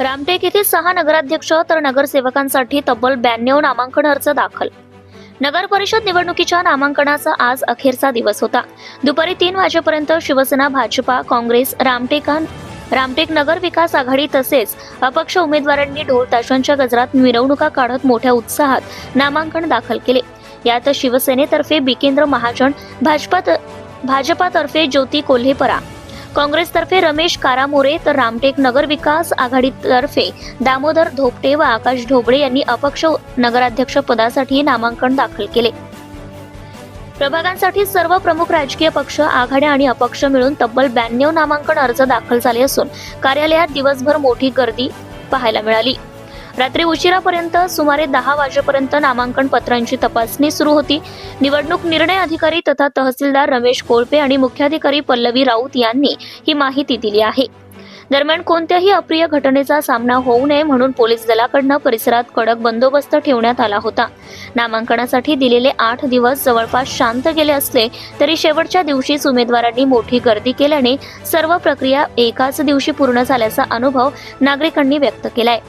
रामटेक येथे सहा नगराध्यक्ष तर नगरसेवकांसाठी तब्बल ब्याण्णव नामांकन अर्ज दाखल. नगर परिषद निवडणुकीच्या नामांकनाचा आज अखेरचा दिवस होता. दुपारी तीन वाजेपर्यंत शिवसेना भाजपा काँग्रेस रामटेकान रामटेक नगर विकास आघाडी तसेच अपक्ष उमेदवारांनी ढोल ताशांच्या गजरात मिरवणुका काढत मोठ्या उत्साहात नामांकन दाखल केले. यात शिवसेनेतर्फे बिकेंद्र महाजन भाजपा भाजपातर्फे ज्योती कोल्हेपरा काँग्रेसतर्फे रमेश कारामोरे तर रामटेक नगर विकास आघाडीतर्फे दामोदर धोपटे व आकाश ढोबळे यांनी अपक्ष नगराध्यक्ष पदासाठी नामांकन दाखल केले. प्रभागांसाठी सर्व प्रमुख राजकीय पक्ष आघाड्या आणि अपक्ष मिळून तब्बल ब्याण्णव नामांकन अर्ज दाखल झाले असून कार्यालयात दिवसभर मोठी गर्दी पाहायला मिळाली. रात्री उशिरापर्यंत सुमारे दहा वाजेपर्यंत नामांकन पत्रांची तपासणी सुरू होती. निवडणूक निर्णय अधिकारी तथा तहसीलदार रमेश कोळपे आणि मुख्याधिकारी पल्लवी राऊत यांनी ही माहिती दिली आहे. दरम्यान कोणत्याही अप्रिय घटनेचा सामना होऊ नये म्हणून पोलीस दलाकडनं परिसरात कडक बंदोबस्त ठेवण्यात आला होता. नामांकनासाठी दिलेले आठ दिवस जवळपास शांत गेले असले तरी शेवटच्या दिवशीच उमेदवारांनी मोठी गर्दी केल्याने सर्व प्रक्रिया एकाच दिवशी पूर्ण झाल्याचा अनुभव नागरिकांनी व्यक्त केलाय.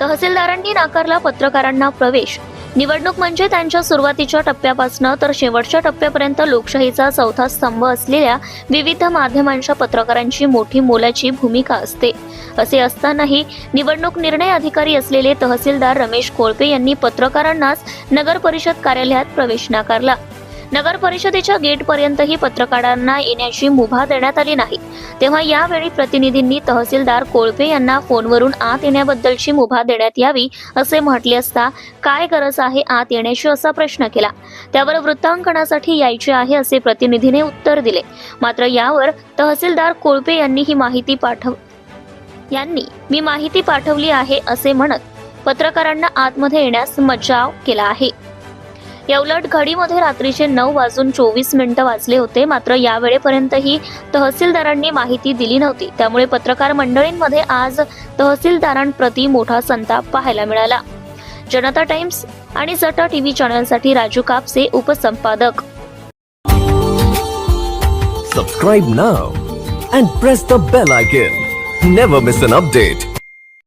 तहसीलदारांनी नाकारला पत्रकारांना प्रवेश. निवडणूक म्हणजे त्यांच्या सुरुवातीच्या टप्प्यापासून तर शेवटच्या टप्प्यापर्यंत लोकशाहीचा चौथा स्तंभ असलेल्या विविध माध्यमांच्या पत्रकारांची मोठी मोलाची भूमिका असते. असे असतानाही निवडणूक निर्णय अधिकारी असलेले तहसीलदार रमेश कोळपे यांनी पत्रकारांनाच नगर परिषद कार्यालयात प्रवेश नाकारला. नगर परिषदेच्या गेटपर्यंतही पत्रकारांना येण्याची मुभा देण्यात आली नाही. तेव्हा यावेळी प्रतिनिधींनी तहसीलदार कोळपे यांना फोनवरून आत येण्याबद्दलची मुभा देण्यात यावी असे म्हटले असता काय गरज आहे आत येण्याची? असा प्रश्न केला. त्यावर वृत्तांकनासाठी यायचे आहे असे प्रतिनिधीने उत्तर दिले. मात्र यावर तहसीलदार कोळपे यांनी ही माहिती पाठव यांनी मी माहिती पाठवली आहे असे म्हणत पत्रकारांना आतमध्ये येण्यास मज्जाव केला आहे. या उलट घडीमध्ये रात्रीचे नऊ वाजून चोवीस मिनिटं वाजले होते. मात्र यावेळेपर्यंतही तहसीलदारांनी माहिती दिली नव्हती. त्यामुळे पत्रकार मंडळींमध्ये आज तहसीलदारांप्रती मोठा संताप पाहायला मिळाला. जनता टाइम्स आणि जटा टीव्ही चॅनलसाठी Raju Kapse उपसंपादक. Subscribe now and press the bell icon never miss an update